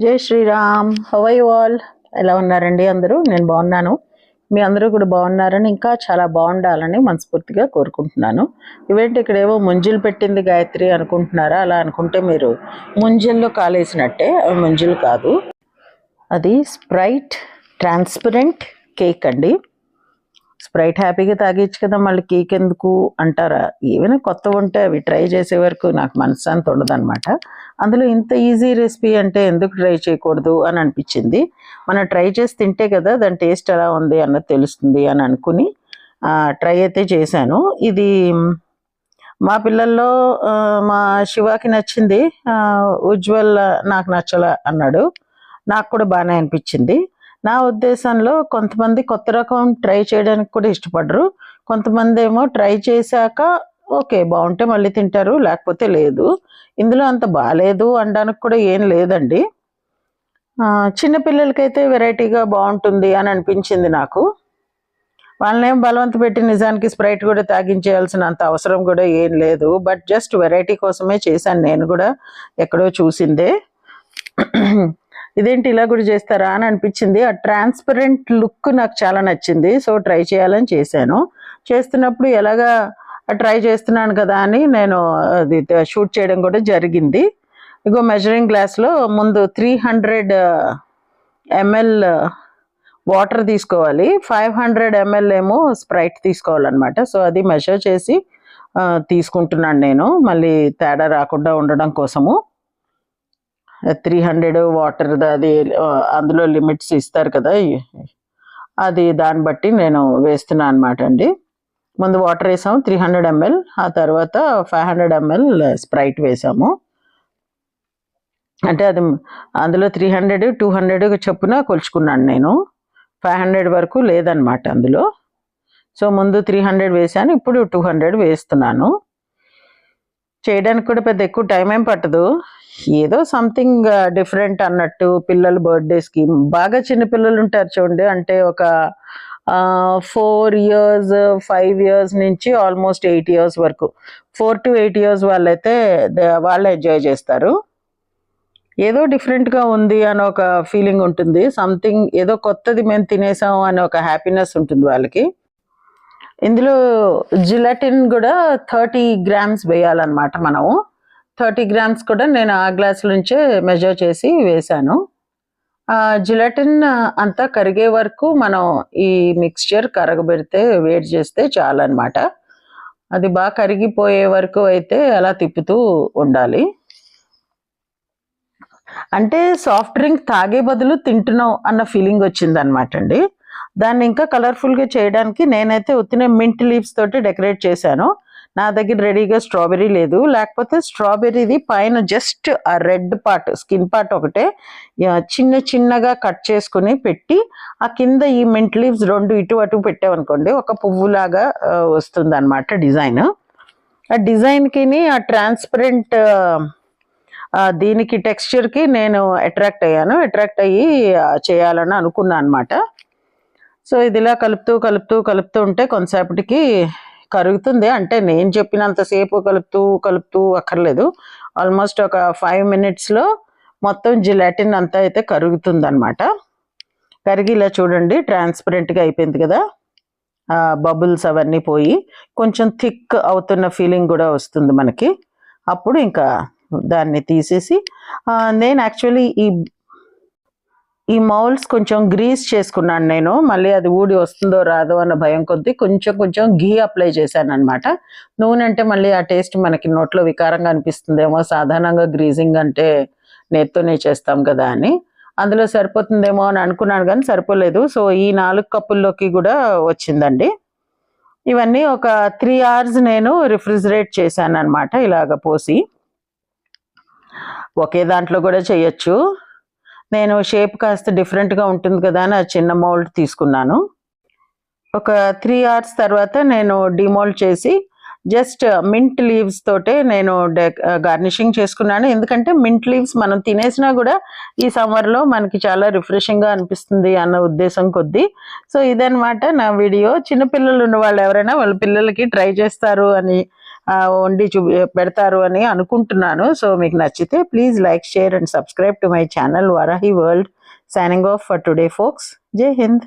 జై శ్రీరామ్. హవై వాల్ ఎలా ఉన్నారండి అందరూ? నేను బాగున్నాను. మీ అందరూ కూడా బాగున్నారని ఇంకా చాలా బాగుండాలని మనస్ఫూర్తిగా కోరుకుంటున్నాను. ఇవేంటి ఇక్కడేవో ముంజులు పెట్టింది గాయత్రి అనుకుంటున్నారా? అలా అనుకుంటే మీరు ముంజల్లో కాలేసినట్టే. అవి ముంజులు కాదు. అది స్ప్రైట్ ట్రాన్స్పరెంట్ కేక్ అండి. స్ప్రైట్ హ్యాపీగా తాగేచ్చు కదా మళ్ళీ కేక్ ఎందుకు అంటారా? ఏమైనా కొత్త ఉంటే అవి ట్రై చేసే వరకు నాకు మనశ్శాంతి ఉండదు అనమాట అందులో ఇంత ఈజీ రెసిపీ అంటే ఎందుకు ట్రై చేయకూడదు అని అనిపించింది. మనం ట్రై చేసి తింటే కదా దాని టేస్ట్ ఎలా ఉంది అన్నది తెలుస్తుంది అని అనుకుని ట్రై అయితే చేశాను. ఇది మా పిల్లల్లో మా శివాకి నచ్చింది. ఉజ్వల్ నాకు నచ్చల అన్నాడు. నాకు కూడా బాగానే అనిపించింది. నా ఉద్దేశంలో కొంతమంది కొత్త రకం ట్రై చేయడానికి కూడా ఇష్టపడరు. కొంతమంది ఏమో ట్రై చేశాక ఓకే బాగుంటే మళ్ళీ తింటారు లేకపోతే లేదు. ఇందులో అంత బాగాలేదు అనడానికి కూడా ఏం లేదండి. చిన్నపిల్లలకైతే వెరైటీగా బాగుంటుంది అని అనిపించింది నాకు. వాళ్ళనేం బలవంత పెట్టి నిజానికి స్ప్రైట్ కూడా తాగించేయాల్సినంత అవసరం కూడా ఏం లేదు. బట్ జస్ట్ వెరైటీ కోసమే చేశాను నేను కూడా ఎక్కడో చూసిందే. ఇదేంటి ఇలా కూడా చేస్తారా అని అనిపించింది. ఆ ట్రాన్స్పరెంట్ లుక్ నాకు చాలా నచ్చింది. సో ట్రై చేయాలని చేశాను. చేస్తున్నప్పుడు ఎలాగా ట్రై చేస్తున్నాను కదా అని నేను అది షూట్ చేయడం కూడా జరిగింది. ఇగో మెజరింగ్ గ్లాస్లో ముందు త్రీ హండ్రెడ్ ఎంఎల్ వాటర్ తీసుకోవాలి. ఫైవ్ హండ్రెడ్ ఎంఎల్ ఏమో స్ప్రైట్ తీసుకోవాలన్నమాట. సో అది మెజర్ చేసి uh, తీసుకుంటున్నాను నేను. మళ్ళీ తేడా రాకుండా ఉండడం కోసము. త్రీ హండ్రెడ్ వాటర్ అది అందులో లిమిట్స్ ఇస్తారు కదా. అది దాన్ని బట్టి నేను వేస్తున్నాను అనమాట అండి. ముందు వాటర్ వేసాము త్రీ హండ్రెడ్ ఎంఎల్ ఆ తర్వాత ఫైవ్ హండ్రెడ్ ఎంఎల్ స్ప్రైట్ వేసాము. అంటే అది అందులో త్రీ హండ్రెడ్ టూ హండ్రెడ్ చొప్పున కొలుచుకున్నాను నేను. ఫైవ్ హండ్రెడ్ వరకు లేదనమాట అందులో. సో ముందు త్రీ హండ్రెడ్ వేసాను ఇప్పుడు టూ హండ్రెడ్ వేస్తున్నాను. చేయడానికి కూడా పెద్ద ఎక్కువ టైం ఏం పట్టదు. ఏదో సంథింగ్ డిఫరెంట్ uh, అన్నట్టు పిల్లలు బర్త్డేస్కి బాగా చిన్న పిల్లలు ఉంటారు చూడండి అంటే ఒక ఫోర్ ఇయర్స్ ఫైవ్ ఇయర్స్ నుంచి ఆల్మోస్ట్ ఎయిట్ ఇయర్స్ వరకు. ఫోర్ టు ఎయిట్ ఇయర్స్ వాళ్ళైతే వాళ్ళు ఎంజాయ్ చేస్తారు. ఏదో డిఫరెంట్గా ఉంది అని ఒక ఫీలింగ్ ఉంటుంది. సంథింగ్ ఏదో కొత్తది మేము తినేసాం అని ఒక హ్యాపీనెస్ ఉంటుంది వాళ్ళకి. ఇందులో జిలటిన్ కూడా థర్టీ గ్రామ్స్ వేయాలన్నమాట మనము. థర్టీ గ్రామ్స్ కూడా నేను ఆ గ్లాస్ నుంచే మెజర్ చేసి వేశాను. ఆ జిలటిన్ అంతా కరిగే వరకు మనం ఈ మిక్స్చర్ కరగబెడితే వేడి చేస్తే చాలన్నమాట. అది బాగా కరిగిపోయే వరకు అయితే అలా తిప్పుతూ ఉండాలి. అంటే సాఫ్ట్ డ్రింక్ తాగే బదులు తింటున్నాం అన్న ఫీలింగ్ వచ్చిందనమాట అండి. దాన్ని ఇంకా కలర్ఫుల్గా చేయడానికి నేనైతే ఉత్తిన మింట్ లీవ్స్ తోటి డెకరేట్ చేశాను. నా దగ్గర రెడీగా స్ట్రాబెర్రీ లేదు. లేకపోతే స్ట్రాబెర్రీది పైన జస్ట్ ఆ రెడ్ పార్ట్ స్కిన్ పార్ట్ ఒకటే చిన్న చిన్నగా కట్ చేసుకుని పెట్టి ఆ కింద ఈ మింట్ లీవ్స్ రెండు ఇటు అటు పెట్టామనుకోండి ఒక పువ్వులాగా వస్తుంది అనమాట డిజైన్. ఆ డిజైన్కి ఆ ట్రాన్స్పరెంట్ దీనికి టెక్స్చర్కి నేను అట్రాక్ట్ అయ్యాను. అట్రాక్ట్ అయ్యి చేయాలని అనుకున్నాను అనమాట సో ఇదిలా కలుపుతూ కలుపుతూ కలుపుతూ ఉంటే కొంతసేపటికి కరుగుతుంది. అంటే నేను చెప్పినంతసేపు కలుపుతూ కలుపుతూ అక్కర్లేదు. ఆల్మోస్ట్ ఒక ఫైవ్ మినిట్స్లో మొత్తం జిలాటిన్ అంతా అయితే కరుగుతుంది అనమాట కరిగి ఇలా చూడండి ట్రాన్స్పరెంట్గా అయిపోయింది కదా. బబుల్స్ అవన్నీ పోయి కొంచెం థిక్ అవుతున్న ఫీలింగ్ కూడా వస్తుంది మనకి. అప్పుడు ఇంకా దాన్ని తీసేసి నేను యాక్చువల్లీ ఈ ఈ మౌల్స్ కొంచెం గ్రీస్ చేసుకున్నాను నేను. మళ్ళీ అది ఊడి వస్తుందో రాదో అన్న భయం కొద్దీ కొంచెం కొంచెం ఘీ అప్లై చేశాను అనమాట నూనె అంటే మళ్ళీ ఆ టేస్ట్ మనకి నోట్లో వికారంగా అనిపిస్తుందేమో. సాధారణంగా గ్రీజింగ్ అంటే నేత్తోనే చేస్తాం కదా అని. అందులో సరిపోతుందేమో అని అనుకున్నాను కానీ సరిపోలేదు. సో ఈ నాలుగు కప్పుల్లోకి కూడా వచ్చిందండి. ఇవన్నీ ఒక త్రీ అవర్స్ నేను రిఫ్రిజిరేట్ చేశాను అనమాట ఇలాగ పోసి. ఒకే దాంట్లో కూడా చేయొచ్చు. నేను షేప్ కాస్త డిఫరెంట్గా ఉంటుంది కదా అని ఆ చిన్న మోల్డ్ తీసుకున్నాను. ఒక త్రీ అవర్స్ తర్వాత నేను డిమోల్డ్ చేసి జస్ట్ మింట్ లీవ్స్ తోటే నేను గార్నిషింగ్ uh, చేసుకున్నాను. ఎందుకంటే మింట్ లీవ్స్ మనం తినేసినా కూడా ఈ సమ్మర్లో మనకి చాలా రిఫ్రెషింగ్గా అనిపిస్తుంది అన్న ఉద్దేశం కొద్దీ. సో ఇదనమాట నా వీడియో చిన్నపిల్లలు ఉన్న వాళ్ళు ఎవరైనా వాళ్ళ పిల్లలకి ట్రై చేస్తారు అని వండి చూ పెడతారు అని అనుకుంటున్నాను. సో మీకు నచ్చితే please like share and subscribe to my channel Varahi world signing off for today folks. జై హింద్.